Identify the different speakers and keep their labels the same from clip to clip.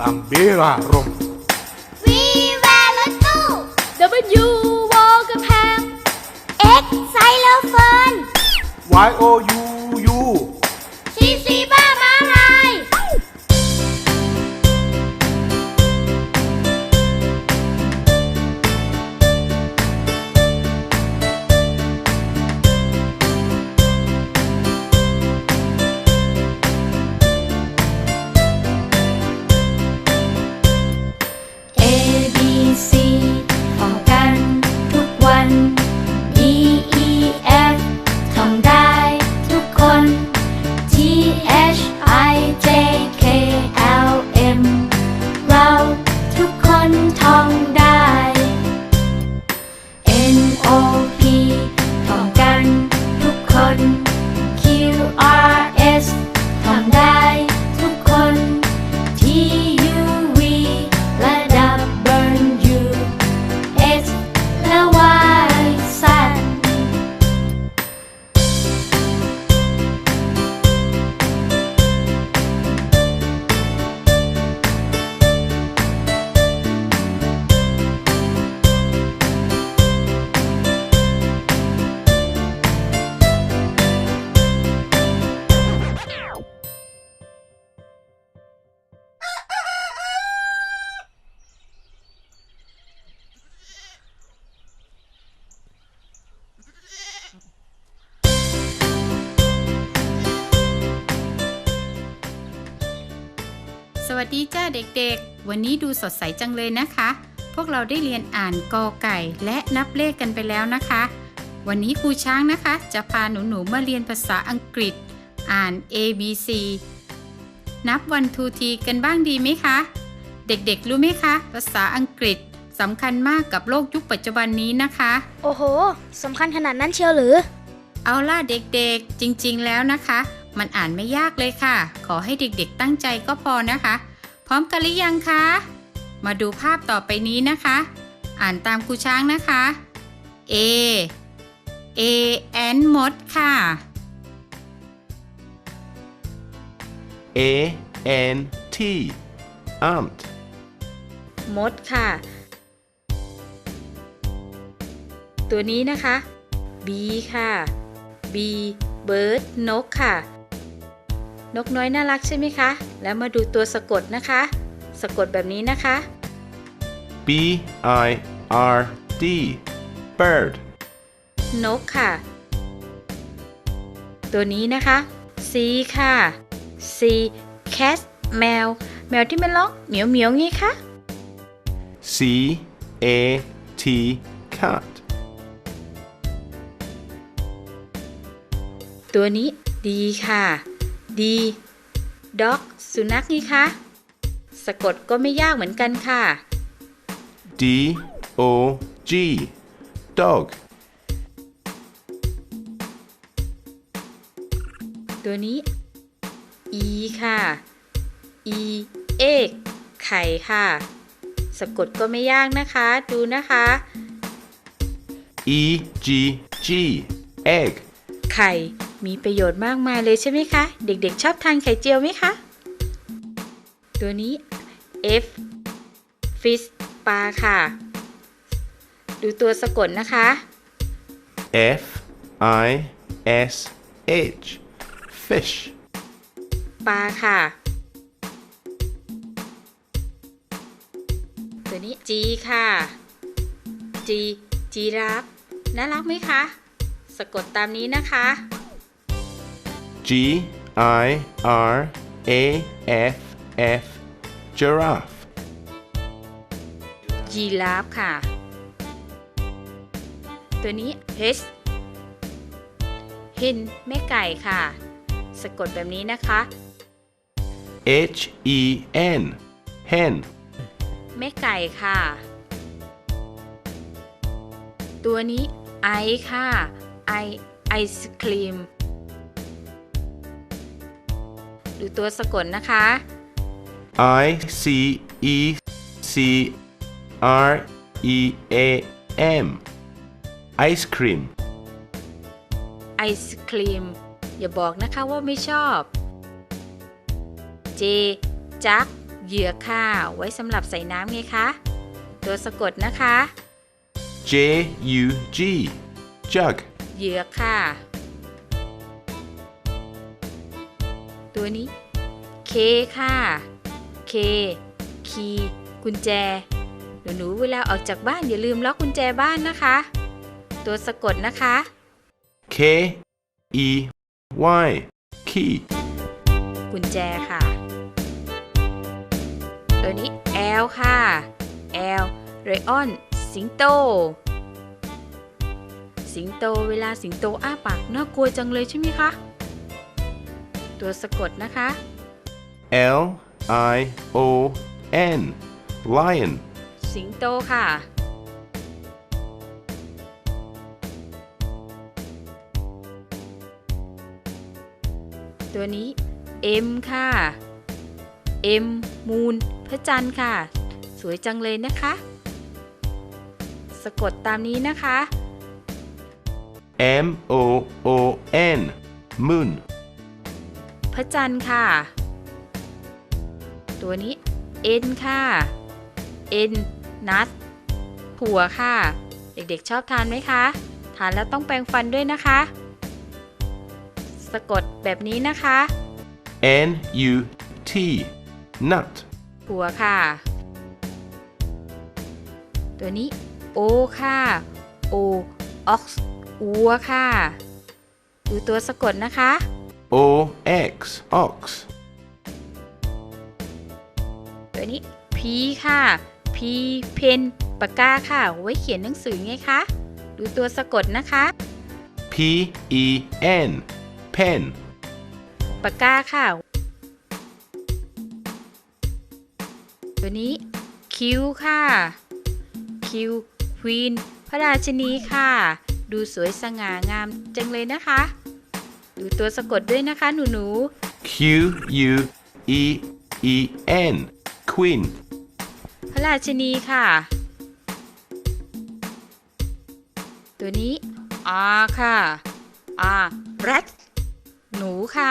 Speaker 1: U umbrella ร่ม
Speaker 2: V แวร์รถตู้
Speaker 3: W วอลกระแพง
Speaker 2: X ไซโลเฟิร์น
Speaker 1: Y O U
Speaker 4: เด็กๆ วันนี้ดูสดใสจังเลยนะคะ พวกเราได้เรียนอ่านกอไก่และนับเลขกันไปแล้วนะคะ วันนี้ครูช้างนะคะ จะพาหนูๆมาเรียนภาษาอังกฤษ อ่าน A B C นับวันทูทีกันบ้างดีไหมคะ เด็กๆ รู้ไหมคะ ภาษาอังกฤษสำคัญมากกับโลกยุคปัจจุบันนี้นะคะ
Speaker 2: โอ้โหสำคัญขนาดนั้นเชียวหรือ
Speaker 4: เอาล่ะเด็กๆ จริงๆแล้วนะคะ มันอ่านไม่ยากเลยค่ะ ขอให้เด็กๆตั้งใจก็พอนะคะพ ร้อมกันหรือยังคะ มาดูภาพต่อไปนี้นะคะ อ่านตามครูช้างนะคะ A A and มดค่ะ
Speaker 1: A N T ant
Speaker 4: มดค่ะ ตัวนี้นะคะ B ค่ะ B bird นกค่ะ นกน้อยน่ารักใช่ไหมคะ แล้วมาดูตัวสะกดนะคะ สะกดแบบนี้นะคะ
Speaker 1: B I R D bird
Speaker 4: นกค่ะ ตัวนี้นะคะ C ค่ะ C cat แมว แมวที่มันร้องเหมียวเหมียวงี้คะ
Speaker 1: C A T cat
Speaker 4: ตัวนี้ D ค่ะ D dog สุนัขนี่คะ สะกดก็ไม่ยากเหมือนกันค่ะ
Speaker 1: D O G dog
Speaker 4: ตัวนี้ E ค่ะ E egg ไข่ค่ะ สะกดก็ไม่ยากนะคะ ดูนะคะ
Speaker 1: E G G egg
Speaker 4: ไข่ มีประโยชน์มากมายเลยใช่ไหมคะ เด็กๆ ชอบทานไข่เจียวไหมคะ ตัวนี้ F fish ปลาค่ะ ดูตัวสะกดนะคะ
Speaker 1: F I S H fish
Speaker 4: ปลาค่ะ ตัวนี้ G ค่ะ G จีราฟน่ารักไหมคะ สะกดตามนี้นะคะ
Speaker 1: G I R A F F giraffe
Speaker 4: ยีราฟค่ะ ตัวนี้ H หินแม่ไก่ค่ะ สะกดแบบนี้นะคะ
Speaker 1: H E N hen
Speaker 4: แม่ไก่ค่ะ ตัวนี้ไอค่ะไอไอศครีม ดูตัวสะกดนะคะ
Speaker 1: I C E C R E A M ice cream
Speaker 4: ไอศครีมอย่าบอกนะคะว่าไม่ชอบ J จักเหยื่อค่ะไว้สำหรับใส่น้ำไงคะ ตัวสะกดนะคะ
Speaker 1: J U G jug
Speaker 4: เหยือกค่ะ ตัวนี้ K ค่ะ K คีย์กุญแจหนูหนูๆเวลาออกจากบ้านอย่าลืมล็อกกุญแจบ้านนะคะ ตัวสะกดนะคะ
Speaker 1: K E Y key
Speaker 4: กุญแจค่ะ ตัวนี้ L ค่ะ L เรออน สิงโต สิงโตเวลาสิงโตอ้าปากน่ากลัวจังเลยใช่ไหมคะ ตัวสะกดนะคะ
Speaker 1: L I O N lion
Speaker 4: สิงโตค่ะ ตัวนี้ M ค่ะ M มูนพระจันทร์ค่ะ สวยจังเลยนะคะ สะกดตามนี้นะคะ
Speaker 1: M O O N moon
Speaker 4: พ ระจันทร์ค่ะ ตัวนี้ N ค่ะ N นัทหัวค่ะ เด็กๆชอบทานไหมคะ ทานแล้วต้องแปรงฟันด้วยนะคะ สะกดแบบนี้นะคะ
Speaker 1: N U T nut
Speaker 4: หัวค่ะ ตัวนี้ O ค่ะ O ox อัวค่ะ ดูตัวสะกดนะคะ
Speaker 1: O X ox
Speaker 4: ตัวนี้ P ค่ะ P เพนปากกาค่ะ ไว้เขียนหนังสือไงคะ ดูตัวสะกดนะคะ
Speaker 1: P E N pen
Speaker 4: ปากกาค่ะ ตัวนี้ Q ค่ะ Q Queen พระราชินีค่ะ ดูสวยสง่างามจังเลยนะคะ ดูตัวสะกดด้วยนะคะ หนูหนู
Speaker 1: Q U E E N queen
Speaker 4: ๆพระราชินีค่ะ ตัวนี้ R ค่ะ R rat หนูค่ะ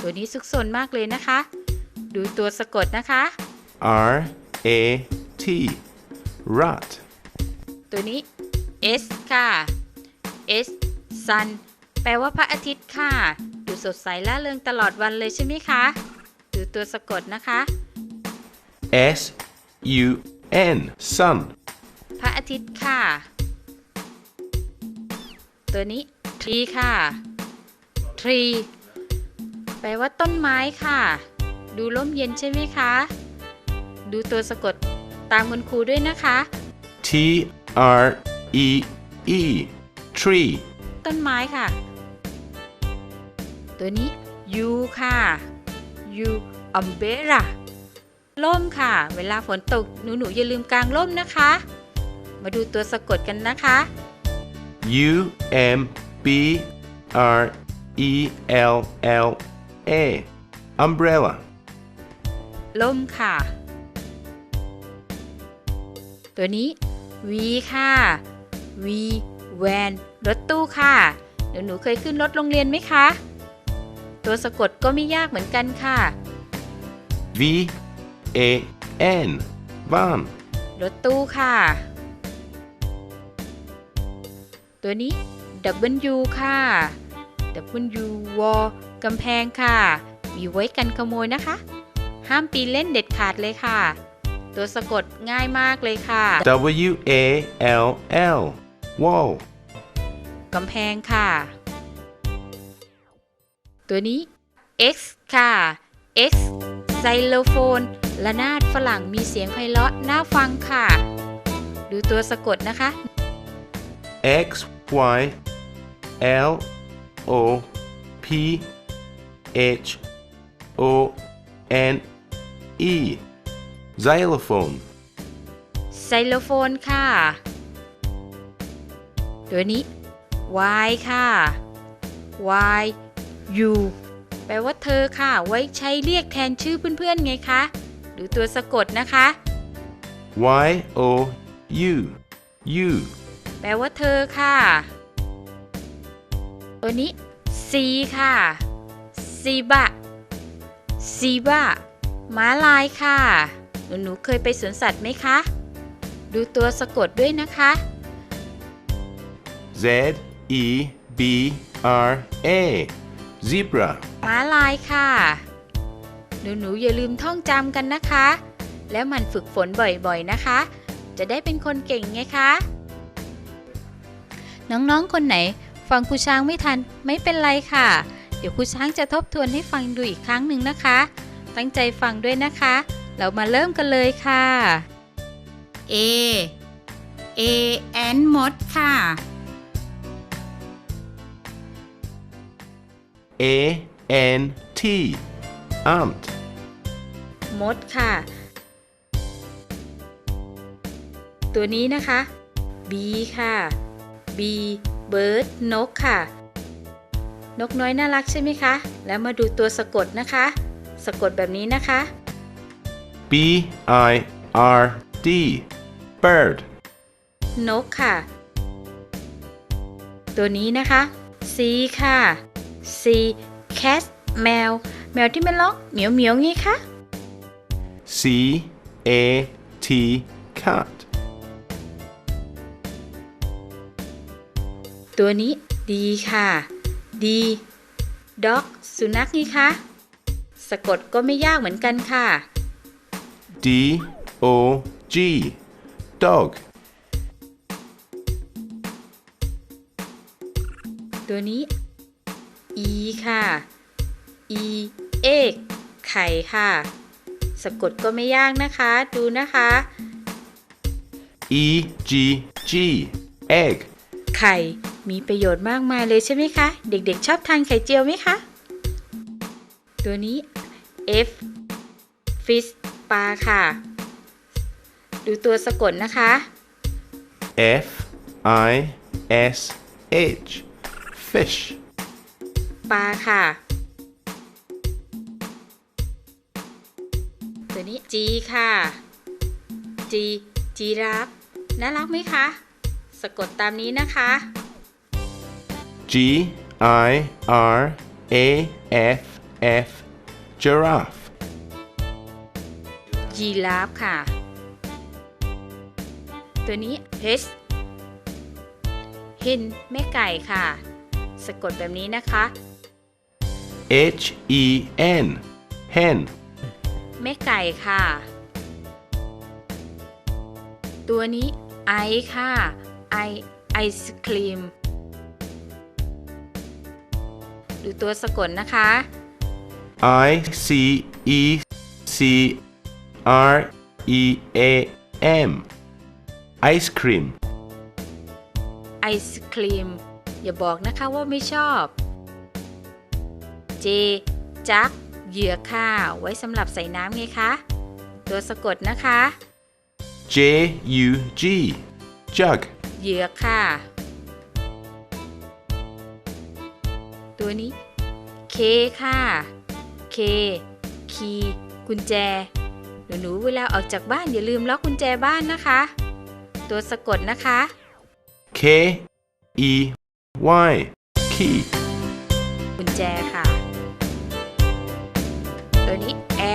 Speaker 4: ตัวนี้ซุกซนมากเลยนะคะ ดูตัวสะกดนะคะ
Speaker 1: R A T rat
Speaker 4: ตัวนี้ S ค่ะ S sun แปลว่าพระอาทิตย์ค่ะ ดูสดใสล่าเริงตลอดวันเลยใช่ไหมคะ ดูตัวสะกดนะคะ
Speaker 1: S U N sun
Speaker 4: พระอาทิตย์ค่ะ ตัวนี้ tree ค่ะ tree แปลว่าต้นไม้ค่ะ ดูร่มเย็นใช่ไหมคะ ดูตัวสะกดตามคุณครูด้วยนะคะ
Speaker 1: T R E E tree
Speaker 4: ต้นไม้ค่ะ ตัวนี้ U ค่ะ U umbrella ร่มค่ะ เวลาฝนตกหนูๆอย่าลืมกางร่มนะคะ มาดูตัวสะกดกันนะคะ
Speaker 1: U M B R E L L A umbrella
Speaker 4: ล่มค่ะ ตัวนี้ V ค่ะ V van รถตู้ค่ะเดี๋ยวหนูเคยขึ้นรถโรงเรียนไหมคะ ตัวสะกดก็ไม่ยากเหมือนกันค่ะ
Speaker 1: V A N van
Speaker 4: รถตู้ค่ะ ตัวนี้ W ค่ะ W วกำแพงค่ะ มีไว้กันขโมยนะคะ ห้ามปีนเล่นเด็ดขาดเลยค่ะ ตัวสะกดง่ายมากเลยค่ะ
Speaker 1: W A L L wall
Speaker 4: กำแพงค่ะ ตัวนี้ X ค่ะ X ไซโลโฟนระนาดฝรั่งมีเสียงไพเราะน่าฟังค่ะ ดูตัวสะกดนะคะ
Speaker 1: X Y L O P H O N E xylophone
Speaker 4: ไซโลโฟนค่ะ ตัวนี้ Y ค่ะ Y U แปลว่าเธอค่ะ ไว้ใช้เรียกแทนชื่อเพื่อนๆไงคะดูตัวสะกดนะคะ
Speaker 1: Y O U U
Speaker 4: แปลว่าเธอค่ะ ตัวนี้ C ค่ะซีบะซีบะม้าลายค่ะ หนูหนูเคยไปสวนสัตว์ไหมคะ ดูตัวสะกดด้วยนะคะ
Speaker 1: Z E B R A zebra
Speaker 4: ม้าลายค่ะ หนูหนูๆอย่าลืมท่องจำกันนะคะ แล้วหมันฝึกฝนบ่อยๆนะคะ จะได้เป็นคนเก่งไงคะ น้องๆ คนไหน ฟังครูช้างไม่ทันไม่เป็นไรค่ะ เดี๋ยวครูช้างจะทบทวนให้ฟังดูอีกครั้งหนึ่งนะคะ ตั้งใจฟังด้วยนะคะ เรามาเริ่มกันเลยค่ะ A A แอนมดค่ะ
Speaker 1: A N T ant
Speaker 4: มดค่ะ ตัวนี้นะคะ B ค่ะ B bird นกค่ะ นกน้อยน่ารักใช่ไหมคะ แล้วมาดูตัวสะกดนะคะ สะกดแบบนี้นะคะ
Speaker 1: B I R D bird
Speaker 4: นกค่ะ ตัวนี้นะคะ C ค่ะ C cat แมว แมวที่มันร้องเหมียวเหมียวๆงี้คะ
Speaker 1: C A T cat
Speaker 4: ตัวนี้ดีค่ะดี dog สุนัขนี่คะสะกดก็ไม่ยากเหมือนกันค่ะ
Speaker 1: D O G dog
Speaker 4: ตัวนี้ e ค่ะ e เอกไข่ค่ะ สะกดก็ไม่ยากนะคะ ดูนะคะ
Speaker 1: E G G egg
Speaker 4: ไข่ มีประโยชน์มากมายเลยใช่ไหมคะ เด็กๆ ชอบทานไข่เจียวไหมคะ ตัวนี้ F fish ปลาค่ะ ดูตัวสะกดนะคะ
Speaker 1: F I S H fish
Speaker 4: ปลาค่ะ ตัวนี้ G ค่ะ G จีราฟน่ารักไหมคะ สะกดตามนี้นะคะ
Speaker 1: G I R A F F giraffe
Speaker 4: ยีราฟค่ะ ตัวนี้ H เห็นแม่ไก่ค่ะ สะกดแบบนี้นะคะ
Speaker 1: H E N hen
Speaker 4: แม่ไก่ค่ะ ตัวนี้ไอค่ะไอไอศครีม ดูตัวสะกดนะคะ
Speaker 1: I C E C R E A M ice cream
Speaker 4: ไอศครีม อย่าบอกนะคะว่าไม่ชอบ J จักเหยื่อค่ะไว้สำหรับใส่น้ำไงคะ ตัวสะกดนะคะ
Speaker 1: J U G jug
Speaker 4: เหยือกค่ะ ตัวนี้ K ค่ะ K คีย์กุญแจหนูหนูๆเวลาออกจากบ้านอย่าลืมล็อกกุญแจบ้านนะคะ ตัวสะกดนะคะ
Speaker 1: K E Y key
Speaker 4: กุญแจค่ะ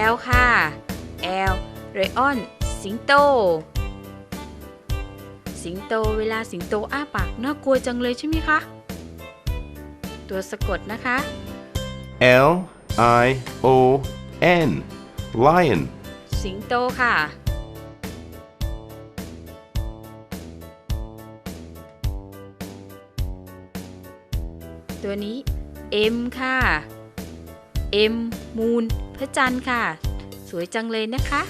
Speaker 4: นี้ L ค่ะ L เรออน สิงโต สิงโตเวลาสิงโตอ้าปากน่ากลัวจังเลยใช่ไหมคะ ตัวสะกดนะคะ
Speaker 1: L I O N lion
Speaker 4: สิงโตค่ะ ตัวนี้ M ค่ะ M มูนพ ระจันทร์ค่ะ สวยจังเลยนะคะ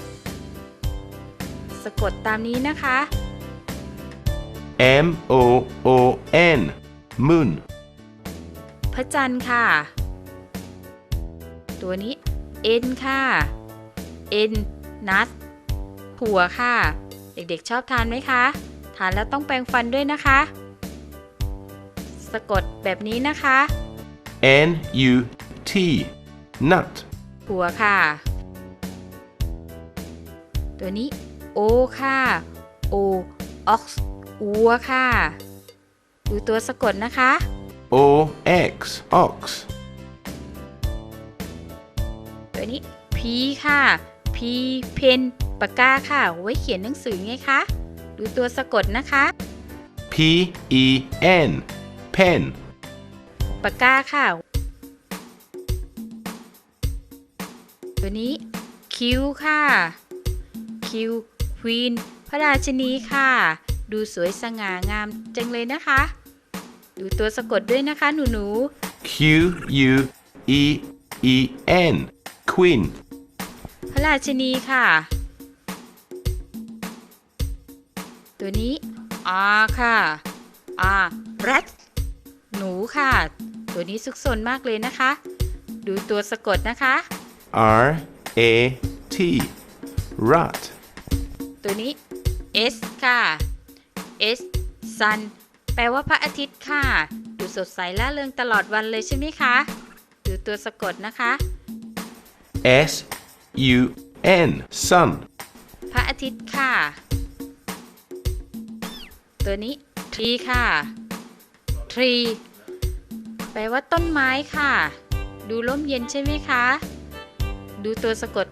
Speaker 4: สะกดตามนี้นะคะ
Speaker 1: M O O N moon
Speaker 4: พระจันทร์ค่ะ ตัวนี้ N ค่ะ N นัทหัวค่ะ เด็กๆชอบทานไหมคะ ทานแล้วต้องแปรงฟันด้วยนะคะ สะกดแบบนี้นะคะ
Speaker 1: N U T nut
Speaker 4: หัวค่ะ ตัวนี้ O ค่ะ O ox อัวค่ะ ดูตัวสะกดนะคะ
Speaker 1: O X ox
Speaker 4: ตัวนี้ P ค่ะ P เพนปากกาค่ะ ไว้เขียนหนังสือไงคะ ดูตัวสะกดนะคะ
Speaker 1: P E N pen
Speaker 4: ปากกาค่ะ ตัวนี้ Q ค่ะ Q Queen พระราชินีค่ะ ดูสวยสง่างามจังเลยนะคะ ดูตัวสะกดด้วยนะคะ หนูหนู
Speaker 1: Q U E E N queen
Speaker 4: ๆพระราชินีค่ะ ตัวนี้ R ค่ะ R rat หนูค่ะ ตัวนี้ซุกซนมากเลยนะคะ ดูตัวสะกดนะคะ
Speaker 1: R A T rat
Speaker 4: ตัวนี้ S ค่ะ S sun แปลว่าพระอาทิตย์ค่ะ ดูสดใสล่าเริงตลอดวันเลยใช่ไหมคะดูตัวสะกดนะคะ
Speaker 1: S U N sun
Speaker 4: พระอาทิตย์ค่ะ ตัวนี้ tree ค่ะ tree แปลว่าต้นไม้ค่ะ ดูร่มเย็นใช่ไหมคะ ดูตัวสะกด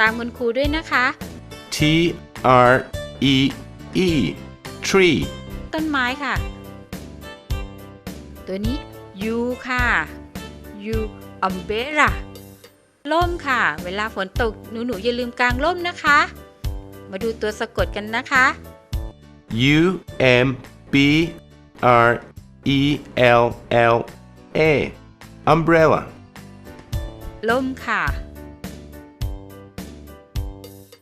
Speaker 4: ตามคุณครูด้วยนะคะ
Speaker 1: T R E E tree
Speaker 4: ต้นไม้ค่ะ ตัวนี้ U ค่ะ U umbrella ร่มค่ะ เวลาฝนตกหนูหนูๆอย่าลืมกางร่มนะคะ มาดูตัวสะกดกันนะคะ
Speaker 1: U M B R E L L A umbrella
Speaker 4: ร่มค่ะ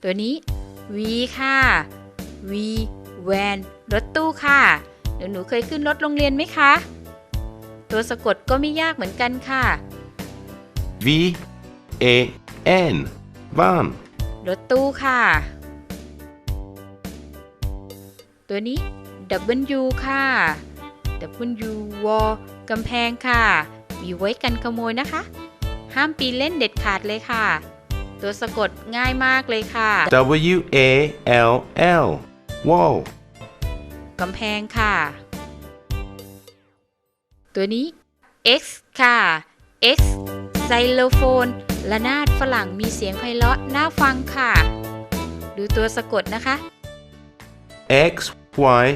Speaker 4: ตัวนี้ V ค่ะ V van รถตู้ค่ะหนูหนูๆเคยขึ้นรถโรงเรียนไหมคะ ตัวสะกดก็ไม่ยากเหมือนกันค่ะ
Speaker 1: V A N van
Speaker 4: รถตู้ค่ะ ตัวนี้ W ค่ะ W wall กำแพงค่ะ มีไว้กันขโมยนะคะ ห้ามปีนเล่นเด็ดขาดเลยค่ะ ตัวสะกดง่ายมากเลยค่ะ
Speaker 1: W A L L wall
Speaker 4: กำแพงค่ะ ตัวนี้ X ค่ะ X ไซโลโฟนละนาดฝรั่งมีเสียงไพเราะน่าฟังค่ะ ดูตัวสะกดนะคะ
Speaker 1: X Y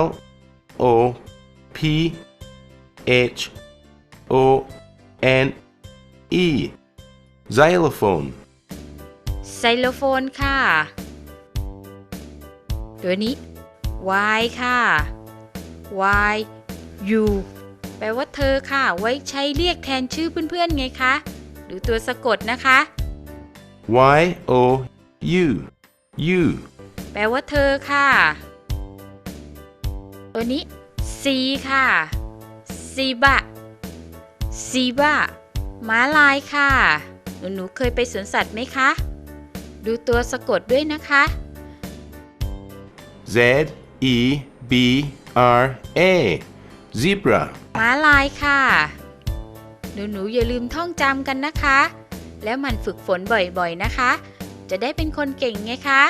Speaker 1: L O P H O N E xylophone
Speaker 4: ไซโลโฟนค่ะ ตัวนี้ Y ค่ะ Y U แปลว่าเธอค่ะ ไว้ใช้เรียกแทนชื่อเพื่อนๆไงคะดูตัวสะกดนะคะ
Speaker 1: Y O U U
Speaker 4: แปลว่าเธอค่ะ ตัวนี้ C ค่ะซีบะซีบะม้าลายค่ะ หนูหนูๆเคยไปสวนสัตว์ไหมคะ ดูตัวสะกดด้วยนะคะ
Speaker 1: Z E B R A zebra
Speaker 4: ม้าลายค่ะ หนูหนูๆอย่าลืมท่องจำกันนะคะ แล้วหมันฝึกฝนบ่อยๆนะคะ จะได้เป็นคนเก่งไงคะ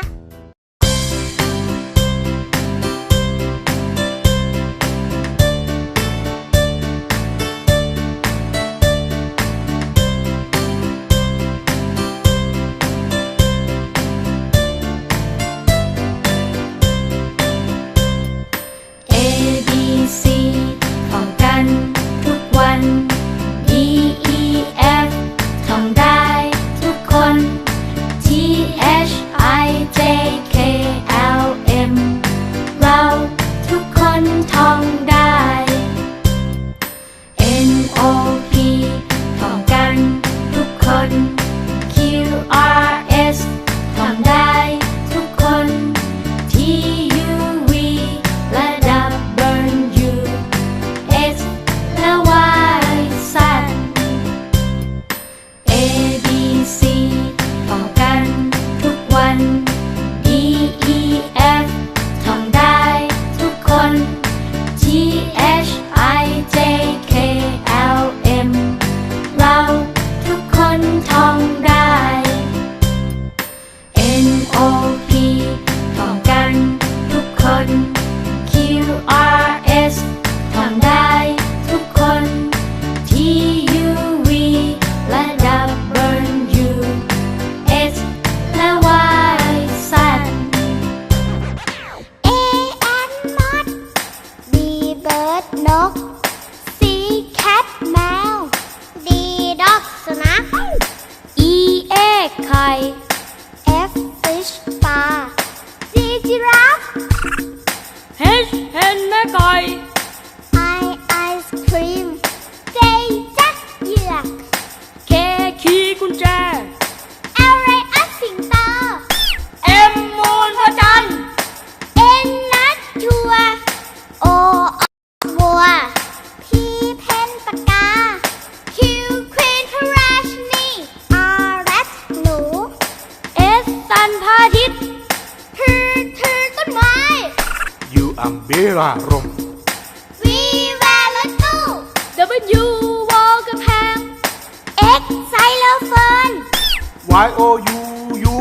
Speaker 3: F
Speaker 2: fish ปลา G giraffe
Speaker 3: H เห็นแม่ไก่
Speaker 5: U umbrella ร่ม
Speaker 2: V แวร์รถตู้
Speaker 3: W วอลกระแพง
Speaker 2: X ไซโลโฟน
Speaker 5: Y O U U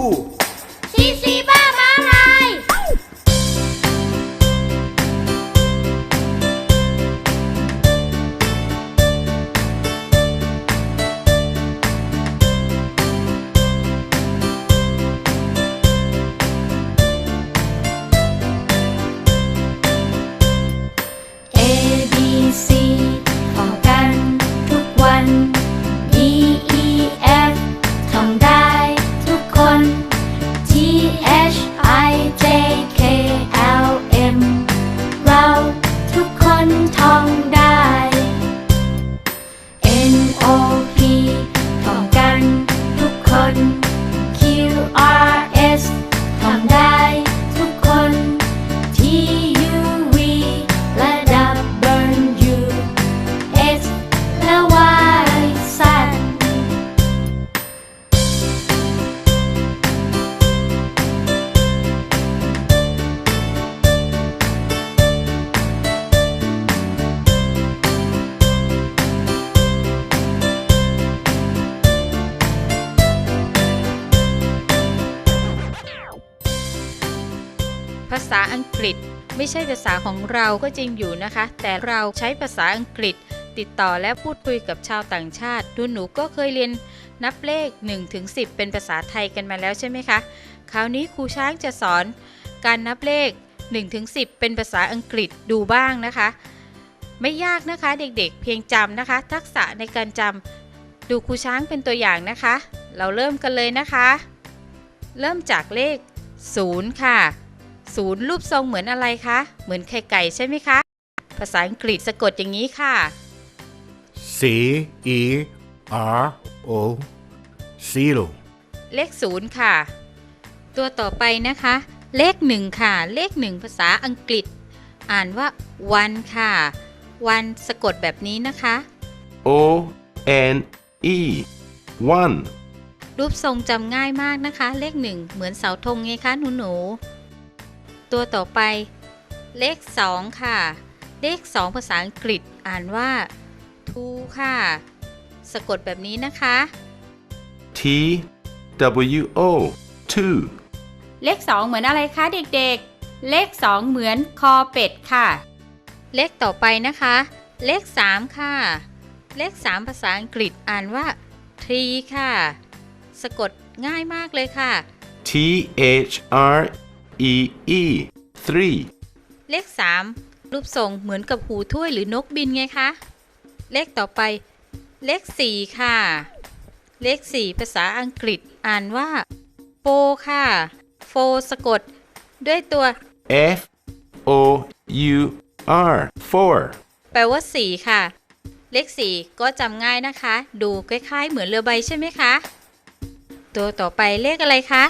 Speaker 4: ฤษ ไม่ใช่ภาษาของเราก็จริงอยู่นะคะ แต่เราใช้ภาษาอังกฤษ ติดต่อและพูดคุยกับชาวต่างชาติ ดูหนูก็เคยเรียนนับเลข1ถึง10 เป็นภาษาไทยกันมาแล้วใช่ไหมคะ คราวนี้ครูช้างจะสอนการนับเลข1ถึง10 เป็นภาษาอังกฤษดูบ้างนะคะ ไม่ยากนะคะเด็กๆ เพียงจำนะคะ ทักษะในการจำดูครูช้างเป็นตัวอย่างนะคะ เราเริ่มกันเลยนะคะ เริ่มจากเลข 0 ค่ะ ศูนย์รูปทรงเหมือนอะไรคะ เหมือนไข่ไก่ใช่ไหมคะ ภาษาอังกฤษสะกดอย่างนี้ค่ะ
Speaker 5: C E R O Zero
Speaker 4: เลขศูนย์ค่ะ ตัวต่อไปนะคะ เลขหนึ่งค่ะ เลขหนึ่งภาษาอังกฤษ อ่านว่า one ค่ะ one สะกดแบบนี้นะคะ
Speaker 1: O N E one
Speaker 4: รูปทรงจำง่ายมากนะคะ เลขหนึ่งเหมือนเสาธงไงคะหนูหนูๆ ตัวต่อไป เลขสองค่ะ เลขสองภาษาอังกฤษอ่านว่า two ค่ะ สะกดแบบนี้นะคะ
Speaker 1: T W O two
Speaker 4: เลข 2 เหมือนอะไรคะเด็กๆ เลข 2 เหมือนคอเป็ดค่ะ เลขต่อไปนะคะ เลข 3 ค่ะ เลข 3 ภาษาอังกฤษอ่านว่า tree ค่ะ สะกดง่ายมากเลยค่ะ
Speaker 1: T H R E E three
Speaker 4: เลข 3 รูปทรงเหมือนกับหูถ้วยหรือนกบินไงคะ เลขต่อไป เลข 4 ค่ะ เลข 4 ภาษาอังกฤษอ่านว่า four ค่ะ four สะกด ด้วยตัว
Speaker 1: F O U R four
Speaker 4: แปลว่า 4 ค่ะ เลข 4 ก็จำง่ายนะคะ ดูคล้ายๆ เหมือนเรือใบใช่ไหมคะ ตัวต่อไปเลขอะไรคะ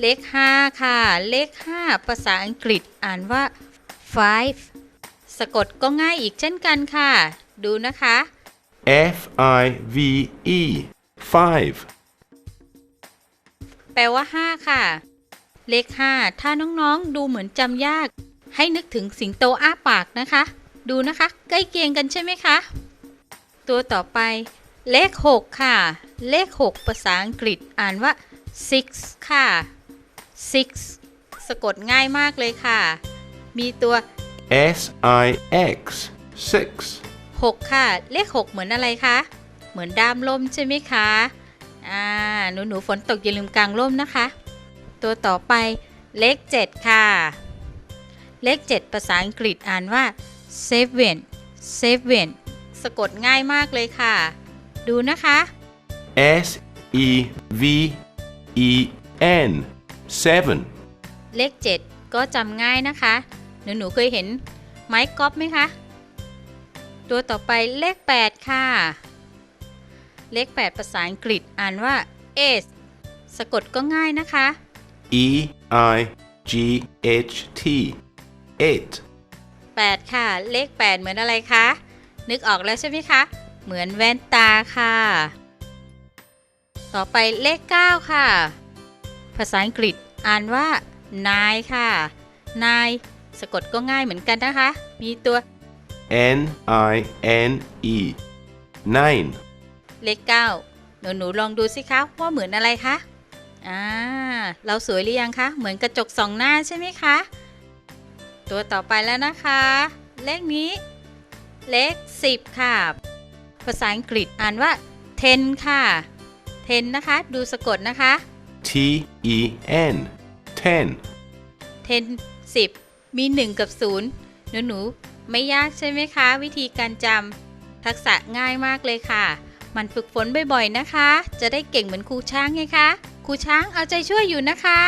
Speaker 4: เลข 5 ค่ะ เลข 5 ภาษาอังกฤษอ่านว่า five สะกดก็ง่ายอีกเช่นกันค่ะ ดูนะคะ
Speaker 1: F I V E five
Speaker 4: แปลว่า 5 ค่ะ เลข 5 ถ้าน้องๆ ดูเหมือนจำยาก ให้นึกถึงสิงโตอ้าปากนะคะ ดูนะคะ ใกล้เคียงกันใช่ไหมคะ ตัวต่อไป เลข 6 ค่ะ เลข 6 ภาษาอังกฤษอ่านว่า six ค่ะ six สะกดง่ายมากเลยค่ะ มีตัว
Speaker 1: S I X six
Speaker 4: 6ค่ะ เลข 6 เหมือนอะไรคะ เหมือนด้ามล่มใช่ไหมคะ อ่า หนูหนูๆฝนตกอย่าลืมกางร่มนะคะ ตัวต่อไปเลข 7 ค่ะ เลข 7 ภาษาอังกฤษอ่านว่า seven seven สะกดง่ายมากเลยค่ะ ดูนะคะ
Speaker 1: S E V E N 7
Speaker 4: เลข 7 ก็จำง่ายนะคะ หนูหนูๆเคยเห็นไม้กอล์ฟไหมคะ ตัวต่อไปเลข 8 ค่ะ เลข 8 ภาษาอังกฤษอ่านว่า ace สะกดก็ง่ายนะคะ
Speaker 1: E I G H T 8
Speaker 4: 8ค่ะ เลข 8 เหมือนอะไรคะ นึกออกแล้วใช่ไหมคะ เหมือนแว่นตาค่ะ ต่อไปเลข 9 ค่ะ ภาษาอังกฤษอ่านว่า nine ค่ะ nine สะกดก็ง่ายเหมือนกันนะคะ มีตัว
Speaker 1: N I N E 9
Speaker 4: เลข9หนูหนูๆลองดูสิคะว่าเหมือนอะไรคะอ่าเราสวยหรือยังคะ เหมือนกระจกสองหน้าใช่ไหมคะ ตัวต่อไปแล้วนะคะ เลขนี้ เลข10ค่ะ ภาษาอังกฤษอ่านว่า ten ค่ะ ten นะคะ ดูสะกดนะคะ
Speaker 1: T E N ten
Speaker 4: ten สิบมี 1 กับ 0 หนูหนูไม่ยากใช่ไหมคะ วิธีการจำทักษะง่ายมากเลยค่ะ มันฝึกฝนบ่อยๆนะคะ จะได้เก่งเหมือนครูช้างไงคะ ครูช้างเอาใจช่วยอยู่นะคะ